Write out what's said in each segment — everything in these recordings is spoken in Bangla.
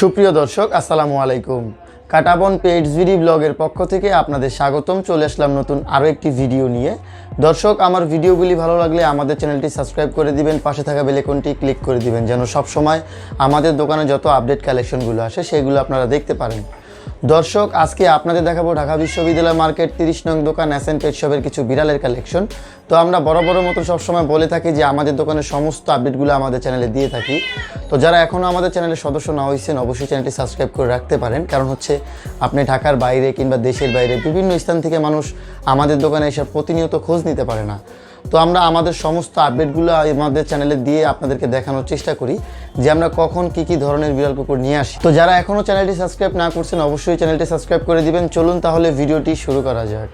সুপ্রিয় দর্শক, আসসালামু আলাইকুম। কাটাবন পেইড ভিডি ব্লগের পক্ষ থেকে আপনাদের স্বাগতম। চলে আসলাম নতুন আরও একটি ভিডিও নিয়ে। দর্শক, আমার ভিডিওগুলি ভালো লাগলে আমাদের চ্যানেলটি সাবস্ক্রাইব করে দিবেন, পাশে থাকা বেলেকনটি ক্লিক করে দিবেন, যেন সবসময় আমাদের দোকানে যত আপডেট কালেকশনগুলো আসে, সেগুলো আপনারা দেখতে পারেন। দর্শক, আজকে আপনাদের দেখাবো ঢাকা বিশ্ববিদ্যালয় মার্কেট তিরিশ নং দোকান অ্যাসেন পেট শপের কিছু বিড়ালের কালেকশন তো আমরা বড় বড় মতো সবসময় বলে থাকি যে আমাদের দোকানের সমস্ত আপডেটগুলো আমাদের চ্যানেলে দিয়ে থাকি। তো যারা এখনও আমাদের চ্যানেলের সদস্য না হয়েছেন, অবশ্যই চ্যানেলটি সাবস্ক্রাইব করে রাখতে পারেন। কারণ হচ্ছে, আপনি ঢাকার বাইরে কিংবা দেশের বাইরে বিভিন্ন স্থান থেকে মানুষ আমাদের দোকানে এসে প্রতিনিয়ত খোঁজ নিতে পারে না। তো আমরা আমাদের সমস্ত আপডেটগুলো আমাদের চ্যানেলে দিয়ে আপনাদেরকে দেখানোর চেষ্টা করি যে আমরা কখন কি কি ধরনের বিড়াল কুকুর নিয়ে আসি। তো যারা এখনও চ্যানেলটি সাবস্ক্রাইব না করছেন, অবশ্যই চ্যানেলটি সাবস্ক্রাইব করে দিবেন। চলুন তাহলে ভিডিওটি শুরু করা যাক।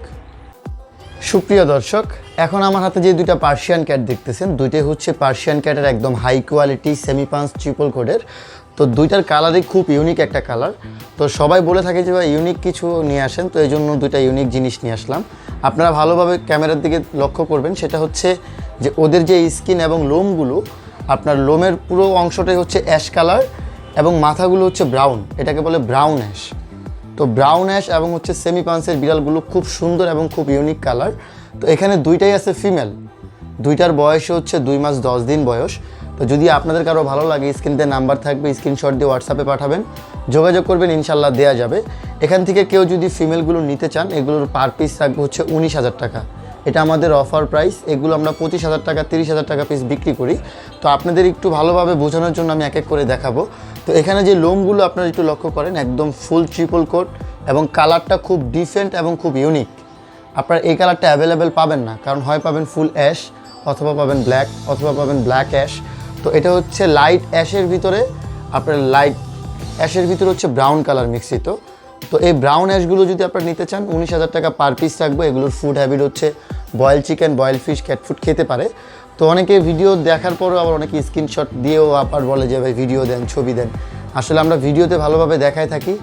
সুপ্রিয় দর্শক, এখন আমার হাতে যে দুইটা পার্সিয়ান ক্যাট দেখতেছেন, দুইটাই হচ্ছে পার্সিয়ান ক্যাটের একদম হাই কোয়ালিটি সেমি ট্রিপল কোডের তো দুইটার কালারই খুব ইউনিক একটা কালার তো সবাই বলে থাকে যে, ভাই ইউনিক কিছু নিয়ে আসেন। তো এই জন্য দুইটা ইউনিক জিনিস নিয়ে আসলাম। আপনারা ভালোভাবে ক্যামেরার দিকে লক্ষ্য করবেন, সেটা হচ্ছে যে, ওদের যে স্কিন এবং লোমগুলো আপনার লোমের পুরো অংশটাই হচ্ছে অ্যাশ কালার এবং মাথাগুলো হচ্ছে ব্রাউন এটাকে বলে ব্রাউন অ্যাশ তো ব্রাউন অ্যাশ এবং হচ্ছে সেমি পান্সের বিড়ালগুলো খুব সুন্দর এবং খুব ইউনিক কালার তো এখানে দুইটাই আছে ফিমেল দুইটার বয়স হচ্ছে দুই মাস দশ দিন বয়স। তো যদি আপনাদের কারও ভালো লাগে, স্ক্রিনতে নাম্বার থাকবে, স্ক্রিনশট দিয়ে হোয়াটসঅ্যাপে পাঠাবেন। যোগাযোগ করবেন ইনশাল্লাহ দেওয়া যাবে। এখান থেকে কেউ যদি ফিমেলগুলো নিতে চান, এগুলোর পার পিস থাকবে হচ্ছে উনিশ হাজার টাকা। এটা আমাদের অফার প্রাইস এগুলো আমরা পঁচিশ হাজার টাকা, তিরিশ হাজার টাকা পিস বিক্রি করি। তো আপনাদের একটু ভালোভাবে বোঝানোর জন্য আমি এক এক করে দেখাবো। তো এখানে যে লোমগুলো আপনারা একটু লক্ষ্য করেন, একদম ফুল ট্রিপল কোট এবং কালারটা খুব ডিফারেন্ট এবং খুব ইউনিক আপনার এই কালারটা অ্যাভেলেবেল পাবেন না, কারণ হয় পাবেন ফুল অ্যাশ অথবা পাবেন ব্ল্যাক অথবা পাবেন ব্ল্যাক অ্যাশ তো এটা হচ্ছে লাইট অ্যাশের ভিতরে, আপনার লাইট অ্যাশের ভিতরে হচ্ছে ব্রাউন কালার মিশ্রিত তো। এই ব্রাউন অ্যাশগুলো যদি আপনারা নিতে চান, উনিশ হাজার টাকা পার পিস থাকবে। এগুলোর ফুড হ্যাবিট হচ্ছে boil chicken boil fish cat food খেতে পারে। তো অনেকে ভিডিও দেখার পরেও আবার অনেকে স্ক্রিনশট দিয়েও আবার বলে যে, ভাই ভিডিও দেন, ছবি দেন। আসলে আমরা ভিডিওতে ভালোভাবে দেখায় থাকি।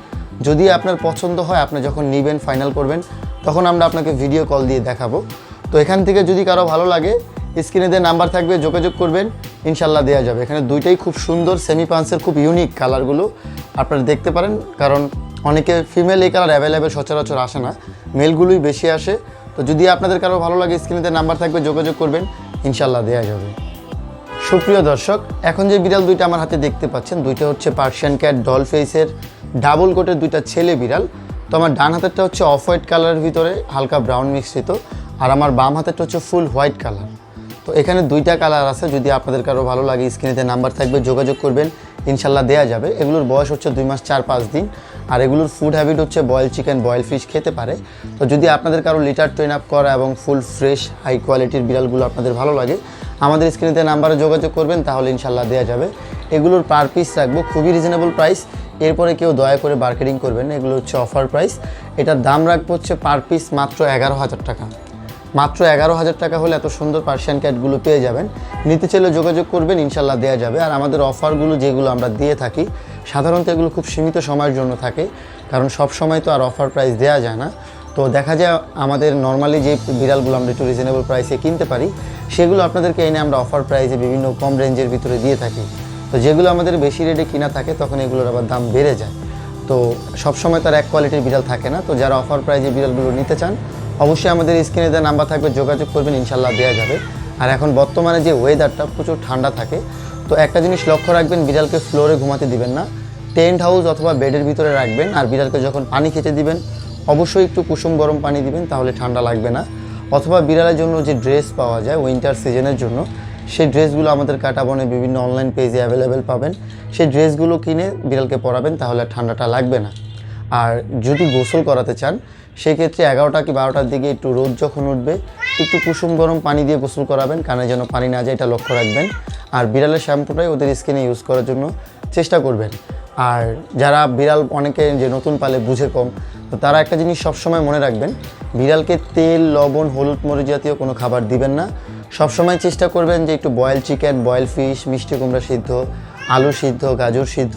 যদি আপনার পছন্দ হয়, আপনি যখন নেবেন ফাইনাল করবেন, তখন আমরা আপনাকে ভিডিও কল দিয়ে দেখাবো। তো এখান থেকে যদি কারও ভালো লাগে স্ক্রিনে দিয়ে নাম্বার থাকবে, যোগাযোগ করবেন, ইনশাল্লাহ দেওয়া যাবে। এখানে দুইটাই খুব সুন্দর সেমি পান্সের খুব ইউনিক কালারগুলো আপনারা দেখতে পারেন, কারণ অনেকে ফিমেল এই কালার অ্যাভেলেবেল সচরাচর আসে না। মেলগুলোই বেশি আসে। তো যদি আপনাদের কারও ভালো লাগে স্ক্রিনেতে নাম্বার থাকবে, যোগাযোগ করবেন, ইনশাল্লাহ দেওয়া যাবে। সুপ্রিয় দর্শক, এখন যে বিড়াল দুইটা আমার হাতে দেখতে পাচ্ছেন, দুইটা হচ্ছে পার্সিয়ান ক্যাট ডল ফেসের ডাবল কোটের দুইটা ছেলে বিড়াল। তো আমার ডান হাতেরটা হচ্ছে অফ হোয়াইট কালারের ভিতরে, হালকা ব্রাউন মিশ্রিত। আর আমার বাম হাতেরটা হচ্ছে ফুল হোয়াইট কালার তো এখানে দুইটা কালার আছে, যদি আপনাদের কারও ভালো লাগে স্ক্রিনেতে নাম্বার থাকবে, যোগাযোগ করবেন, ইনশাল্লাহ দেওয়া যাবে। এগুলোর বয়স হচ্ছে দুই মাস চার পাঁচ দিন, আর এগুলোর ফুড হ্যাবিট হচ্ছে বয়েল চিকেন বয়েল ফিশ খেতে পারে। তো যদি আপনাদের কারও লিটার ট্রেন আপ করা এবং ফুল ফ্রেশ হাই কোয়ালিটির বিড়ালগুলো আপনাদের ভালো লাগে, আমাদের স্ক্রিনেতে নাম্বারে যোগাযোগ করবেন, তাহলে ইনশাল্লাহ দেওয়া যাবে। এগুলোর পার পিস রাখব, খুবই রিজনেবল প্রাইস এরপরে কেউ দয়া করে মার্কেটিং করবেন এগুলো হচ্ছে অফার প্রাইস এটার দাম রাখব হচ্ছে পার পিস মাত্র এগারো হাজার টাকা। মাত্র এগারো হাজার টাকা হলে এত সুন্দর পার্সিয়ান ক্যাটগুলো পেয়ে যাবেন। নিতে চাইলে যোগাযোগ করবেন, ইনশাল্লাহ দেওয়া যাবে। আর আমাদের অফারগুলো যেগুলো আমরা দিয়ে থাকি, সাধারণত এগুলো খুব সীমিত সময়ের জন্য থাকে, কারণ সব সময় তো আর অফার প্রাইস দেওয়া যায় না। তো দেখা যায় আমাদের নর্মালি যে বিড়ালগুলো আমরা একটু রিজনেবল প্রাইসে কিনতে পারি, সেগুলো আপনাদেরকে এনে আমরা অফার প্রাইসে বিভিন্ন কম রেঞ্জের ভিতরে দিয়ে থাকি। তো যেগুলো আমাদের বেশি রেটে কিনা থাকে, তখন এগুলোর আবার দাম বেড়ে যায়। তো সবসময় তার এক কোয়ালিটির বিড়াল থাকে না। তো যারা অফার প্রাইজে বিড়ালগুলো নিতে চান অবশ্যই আমাদের স্ক্রিনে দেওয়া নাম্বার থাকবে, যোগাযোগ করবেন, ইনশাল্লাহ দেওয়া যাবে। আর এখন বর্তমানে যে ওয়েদারটা প্রচুর ঠান্ডা থাকে, তো একটা জিনিস লক্ষ্য রাখবেন, বিড়ালকে ফ্লোরে ঘুমাতে দিবেন না। টেন্ট হাউস অথবা বেডের ভিতরে রাখবেন আর বিড়ালকে যখন পানি খেতে দিবেন, অবশ্যই একটু কুসুম গরম পানি দিবেন, তাহলে ঠান্ডা লাগবে না। অথবা বিড়ালের জন্য যে ড্রেস পাওয়া যায় উইন্টার সিজনের জন্য, সেই ড্রেসগুলো আমাদের কাটাবনে বিভিন্ন অনলাইন পেজে অ্যাভেলেবেল পাবেন। সেই ড্রেসগুলো কিনে বিড়ালকে পরাবেন, তাহলে ঠান্ডাটা লাগবে না। আর যদি গোসল করাতে চান সেক্ষেত্রে এগারোটা কি বারোটার দিকে একটু রোদ যখন উঠবে, একটু কুসুম গরম পানি দিয়ে গোসল করাবেন, কানে যেন পানি না যায়, এটা লক্ষ্য রাখবেন। আর বিড়ালের শ্যাম্পুটাই ওদের স্কিনে ইউজ করার জন্য চেষ্টা করবেন। আর যারা বিড়াল অনেকে যে নতুন পালে বুঝে কম, তো তারা একটা জিনিস সবসময় মনে রাখবেন, বিড়ালকে তেল, লবণ, হলুদ মরিচ জাতীয় কোনো খাবার দিবেন না। সবসময় চেষ্টা করবেন যে একটু বয়েল চিকেন বয়েল ফিশ মিষ্টি কুমড়া সিদ্ধ, আলু সিদ্ধ, গাজর সিদ্ধ,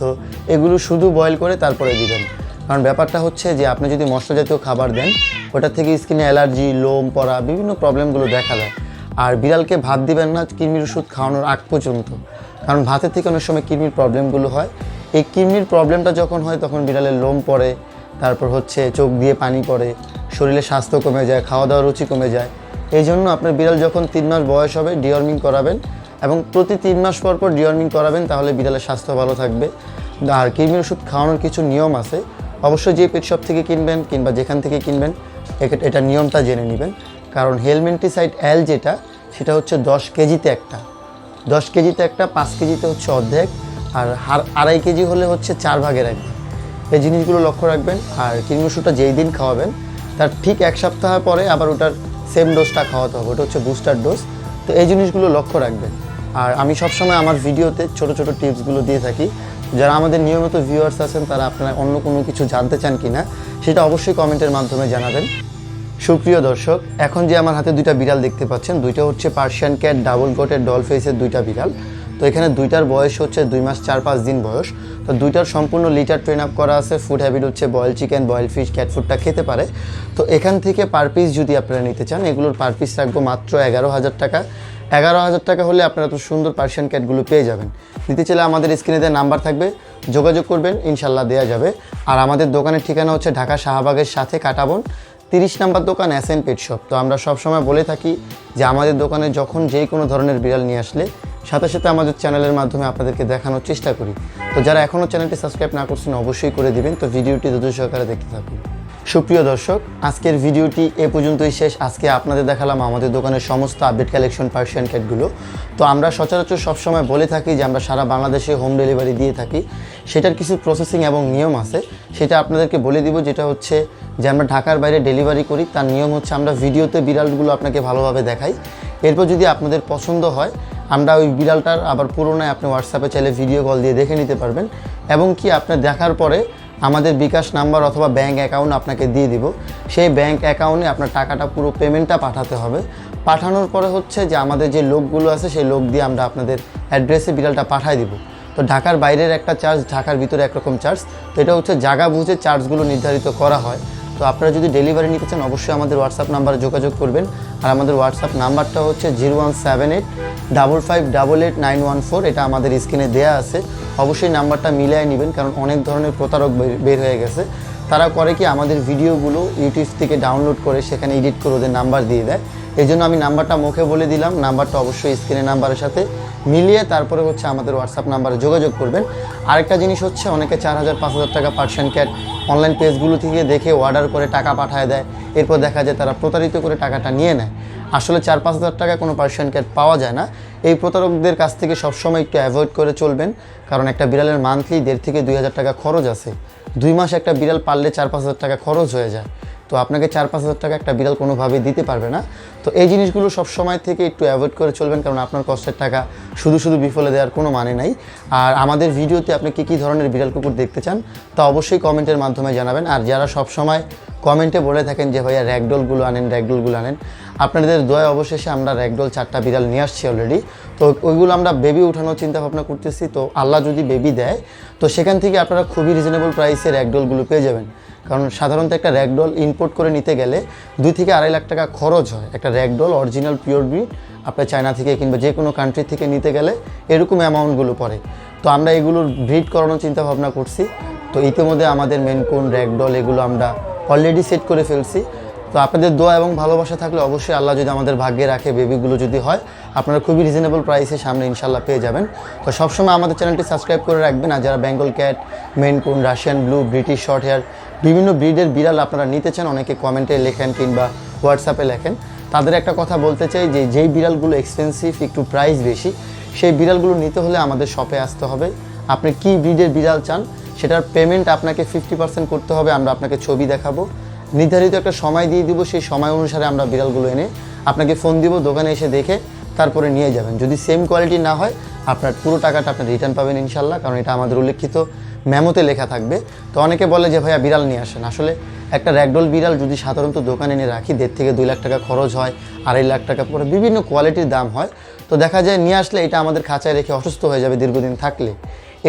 এগুলো শুধু বয়েল করে তারপরে দিবেন। কারণ ব্যাপারটা হচ্ছে যে আপনি যদি মশলা জাতীয় খাবার দেন, ওটা থেকে স্কিনে অ্যালার্জি লোম, পড়া, বিভিন্ন প্রবলেমগুলো দেখা দেয়। আর বিড়ালকে ভাত দিবেন না, কৃমির ওষুধ খাওয়ানোর আগ পর্যন্ত। কারণ ভাতের থেকে অনেক সময় কৃমির প্রবলেমগুলো হয়। এই কৃমির প্রবলেমটা যখন হয়, তখন বিড়ালের লোম পড়ে, তারপর হচ্ছে চোখ দিয়ে পানি পড়ে শরীরে স্বাস্থ্য কমে যায় খাওয়া দাওয়ার রুচি কমে যায়। এই জন্য আপনার বিড়াল যখন তিন মাস বয়স হবে ডিওয়ার্মিং করাবেন এবং প্রতি তিন মাস পর পর ডিওয়ার্মিং করাবেন, তাহলে বিড়ালের স্বাস্থ্য ভালো থাকবে। আর কৃমির ওষুধ খাওয়ানোর কিছু নিয়ম আছে অবশ্যই যে পেট শপ থেকে কিনবেন কিংবা যেখান থেকে কিনবেন এটা নিয়মটা জেনে নেবেন। কারণ হেলমেন্টিসাইড অ্যাল যেটা, সেটা হচ্ছে দশ কেজিতে একটা। দশ কেজিতে একটা, পাঁচ কেজিতে হচ্ছে অর্ধেক, আর আড়াই কেজি হলে হচ্ছে চার ভাগের এক এই জিনিসগুলো লক্ষ্য রাখবেন, আর কৃমি যেই দিন খাওয়াবেন, তার ঠিক এক সপ্তাহ পরে আবার ওটার সেম ডোজটা খাওয়াতে হবে। ওটা হচ্ছে বুস্টার ডোজ তো এই জিনিসগুলো লক্ষ্য রাখবেন। আর আমি সবসময় আমার ভিডিওতে ছোট ছোট টিপসগুলো দিয়ে থাকি। যারা আমাদের নিয়মিত ভিউয়ার্স আছেন, তারা আপনারা অন্য কোনো কিছু জানতে চান কি না সেটা অবশ্যই কমেন্টের মাধ্যমে জানাবেন। সুপ্রিয় দর্শক, এখন যে আমার হাতে দুইটা বিড়াল দেখতে পাচ্ছেন, দুইটা হচ্ছে পার্সিয়ান ক্যাট ডাবল কোটের ডল ফেসের দুইটা বিড়াল। তো এখানে দুইটার বয়স হচ্ছে দুই মাস চার পাঁচ দিন বয়স। তো দুইটার সম্পূর্ণ লিটার ট্রেন আপ করা আছে ফুড হ্যাবিট হচ্ছে boil chicken boil fish cat ফুডটা খেতে পারে। তো এখান থেকে পার পিস যদি আপনারা নিতে চান, এগুলোর পার পিস রাখব মাত্র এগারো হাজার টাকা। এগারো হাজার টাকা হলে আপনারা তো সুন্দর পার্সিয়ান ক্যাটগুলো পেয়ে যাবেন। নিতে চাইলে আমাদের স্ক্রিনে দেওয়া নাম্বার থাকবে, যোগাযোগ করবেন, ইনশাল্লাহ দেওয়া যাবে। আর আমাদের দোকানের ঠিকানা হচ্ছে ঢাকা শাহবাগের সাথে কাটাবন, তিরিশ নাম্বার দোকান এন পেট শপ তো আমরা সবসময় বলে থাকি যে আমাদের দোকানে যখন যেই কোনো ধরনের বিড়াল নিয়ে আসলে সাথে সাথে আমাদের চ্যানেলের মাধ্যমে আপনাদেরকে দেখানোর চেষ্টা করি। তো যারা এখনও চ্যানেলটি সাবস্ক্রাইব না করছেন, অবশ্যই করে দিবেন। তো ভিডিওটি দ্রুত সহকারে দেখতে থাকুন। সুপ্রিয় দর্শক, আজকের ভিডিওটি এ পর্যন্তই শেষ। আজকে আপনাদের দেখালাম আমাদের দোকানের সমস্ত আপডেট কালেকশন পার্সিয়ান ক্যাটগুলো তো আমরা সচরাচর সবসময় বলে থাকি যে আমরা সারা বাংলাদেশে হোম ডেলিভারি দিয়ে থাকি। সেটার কিছু প্রসেসিং এবং নিয়ম আছে। সেটা আপনাদেরকে বলে দিব, যেটা হচ্ছে যে আমরা ঢাকার বাইরে ডেলিভারি করি, তার নিয়ম হচ্ছে আমরা ভিডিওতে বিড়ালগুলো আপনাকে ভালোভাবে দেখাই। এরপর যদি আপনাদের পছন্দ হয়, আমরা ওই বিড়ালটার আবার পুরোনায় আপনি হোয়াটসঅ্যাপে চাইলে ভিডিও কল দিয়ে দেখে নিতে পারবেন। এবং কি আপনি দেখার পরে আমাদের বিকাশ নাম্বার অথবা ব্যাঙ্ক অ্যাকাউন্ট আপনাকে দিয়ে দিব। সেই ব্যাঙ্ক অ্যাকাউন্টে আপনার টাকাটা পুরো পেমেন্টটা পাঠাতে হবে। পাঠানোর পরে হচ্ছে যে আমাদের যে লোকগুলো আছে, সেই লোক দিয়ে আমরা আপনাদের অ্যাড্রেসে বিড়ালটা পাঠাই দিব। তো ঢাকার বাইরের একটা চার্জ ঢাকার ভিতরে একরকম চার্জ তো এটা হচ্ছে জায়গা বুঝে চার্জগুলো নির্ধারিত করা হয়। তো আপনারা যদি ডেলিভারি নিতে চান, অবশ্যই আমাদের হোয়াটসঅ্যাপ নাম্বারে যোগাযোগ করবেন। আর আমাদের হোয়াটসঅ্যাপ নাম্বারটা হচ্ছে zero one seven eight double five double eight nine one four এটা আমাদের স্ক্রিনে দেওয়া আছে। অবশ্যই নাম্বারটা মিলিয়ে নেবেন, কারণ অনেক ধরনের প্রতারক বের- বের হয়ে গেছে। তারা করে কি, আমাদের ভিডিওগুলো ইউটিউব থেকে ডাউনলোড করে সেখানে এডিট করে ওদের নাম্বার দিয়ে দেয়। এই জন্য আমি নাম্বারটা মুখে বলে দিলাম। নাম্বারটা অবশ্যই স্ক্রিনে নাম্বারের সাথে মিলিয়ে তারপরে হচ্ছে আমাদের হোয়াটসঅ্যাপ নাম্বারে যোগাযোগ করবেন। আরেকটা জিনিস হচ্ছে অনেকে চার হাজার পাঁচ হাজার টাকা পার্সেন্ট ক্যাট অনলাইন পেজগুলো থেকে দেখে অর্ডার করে টাকা পাঠায় দেয়। এরপর দেখা যায় তারা প্রতারিত করে টাকাটা নিয়ে নেয়। আসলে চার পাঁচ হাজার টাকা কোনো পার্সেন্ট ক্যাট পাওয়া যায় না। এই প্রতারকদের কাছ থেকে সবসময় একটু অ্যাভয়েড করে চলবেন। কারণ একটা বিড়ালের মান্থলি দেড় থেকে দুই হাজার টাকা খরচ আছে। দুই মাস একটা বিড়াল পারলে চার পাঁচ হাজার টাকা খরচ হয়ে যায়। তো আপনাকে চার, পাঁচ হাজার টাকা একটা বিড়াল কোনোভাবেই দিতে পারবে না। তো এই জিনিসগুলো সব সময় থেকে একটু অ্যাভয়েড করে চলবেন, কারণ আপনার কষ্টের টাকা শুধু শুধু বিফলে দেওয়ার কোনো মানে নাই। আর আমাদের ভিডিওতে আপনি কী কী ধরনের বিড়াল কুকুর দেখতে চান, তা অবশ্যই কমেন্টের মাধ্যমে জানাবেন। আর যারা সব সময় কমেন্টে বলে থাকেন যে, ভাইয়া র্যাকডলগুলো আনেন র্যাকডলগুলো আনেন। আপনাদের দয়া অবশেষে আমরা র্যাকডল চারটা বিড়াল নিয়ে আসছি অলরেডি তো ওইগুলো আমরা বেবি উঠানোর চিন্তা ভাবনা করতেছি। তো আল্লাহ যদি বেবি দেয়, তো সেখান থেকে আপনারা খুবই রিজনেবল প্রাইসে র্যাকডলগুলো পেয়ে যাবেন। কারণ সাধারণত একটা র্যাকডল ইম্পোর্ট করে নিতে গেলে দুই থেকে আড়াই লাখ টাকা খরচ হয়। একটা র্যাকডল অরিজিনাল পিওর ব্রিড আপনার চায়না থেকে কিংবা যে কোনো কান্ট্রি থেকে নিতে গেলে এরকম অ্যামাউন্টগুলো পড়ে। তো আমরা এগুলোর ব্রিড করানোর চিন্তা ভাবনা করছি। তো ইতিমধ্যে আমাদের মেনকুন র্যাকডল এগুলো আমরা অলরেডি সেট করে ফেলছি। তো আপনাদের দোয়া এবং ভালোবাসা থাকলে অবশ্যই আল্লাহ যদি আমাদের ভাগ্যে রাখে বেবিগুলো যদি হয়, আপনারা খুবই রিজনেবল প্রাইসে সামনে ইনশাল্লাহ পেয়ে যাবেন। তো সবসময় আমাদের চ্যানেলটি সাবস্ক্রাইব করে রাখবেন। আর যারা Bengal cat Maine Coon Russian blue British short hair বিভিন্ন ব্রিডের বিড়াল আপনারা নিতে চান, অনেকে কমেন্টে লেখেন কিংবা হোয়াটসঅ্যাপে লেখেন। তাদের একটা কথা বলতে চাই যে, যেই বিড়ালগুলো এক্সপেন্সিভ একটু প্রাইস বেশি, সেই বিড়ালগুলো নিতে হলে আমাদের শপে আসতে হবে। আপনি কী ব্রিডের বিড়াল চান, সেটার পেমেন্ট আপনাকে ফিফটি পার্সেন্ট করতে হবে, আমরা আপনাকে ছবি দেখাবো। নির্ধারিত একটা সময় দিয়ে দিব, সেই সময় অনুসারে আমরা বিড়ালগুলো এনে আপনাকে ফোন দিব, দোকানে এসে দেখে তারপরে নিয়ে যাবেন। যদি সেম কোয়ালিটি না হয়, আপনার পুরো টাকাটা আপনি রিটার্ন পাবেন ইনশাল্লাহ কারণ এটা আমাদের উল্লেখিত মেমোতে লেখা থাকবে। তো অনেকে বলে যে, ভাইয়া, বিড়াল নিয়ে আসেন। আসলে একটা র্যাকডল বিড়াল যদি সাধারণত দোকানে এনে রাখি, দেড় থেকে দুই লাখ টাকা খরচ হয়, আড়াই লাখ টাকা পরে বিভিন্ন কোয়ালিটির দাম হয়। তো দেখা যায় নিয়ে আসলে এটা আমাদের খাঁচায় রেখে অসুস্থ হয়ে যাবে দীর্ঘদিন থাকলে।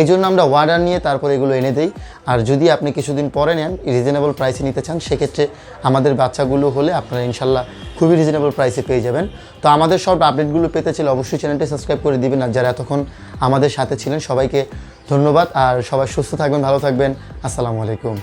এই জন্য আমরা ওয়ার্ডার নিয়ে তারপরে এগুলো এনে দিই। আর যদি আপনি কিছুদিন পরে নেন রিজনেবল প্রাইসে নিতে চান, সেক্ষেত্রে আমাদের বাচ্চাগুলো হলে আপনারা ইনশাল্লাহ খুবই রিজনেবল প্রাইসে পেয়ে যাবেন। তো আমাদের সব আপডেটগুলো পেতে চাইলে অবশ্যই চ্যানেলটি সাবস্ক্রাইব করে দিবেন। আর যারা এতক্ষণ আমাদের সাথে ছিলেন, সবাইকে ধন্যবাদ আর সবাই সুস্থ থাকবেন ভালো থাকবেন। আসসালামু আলাইকুম।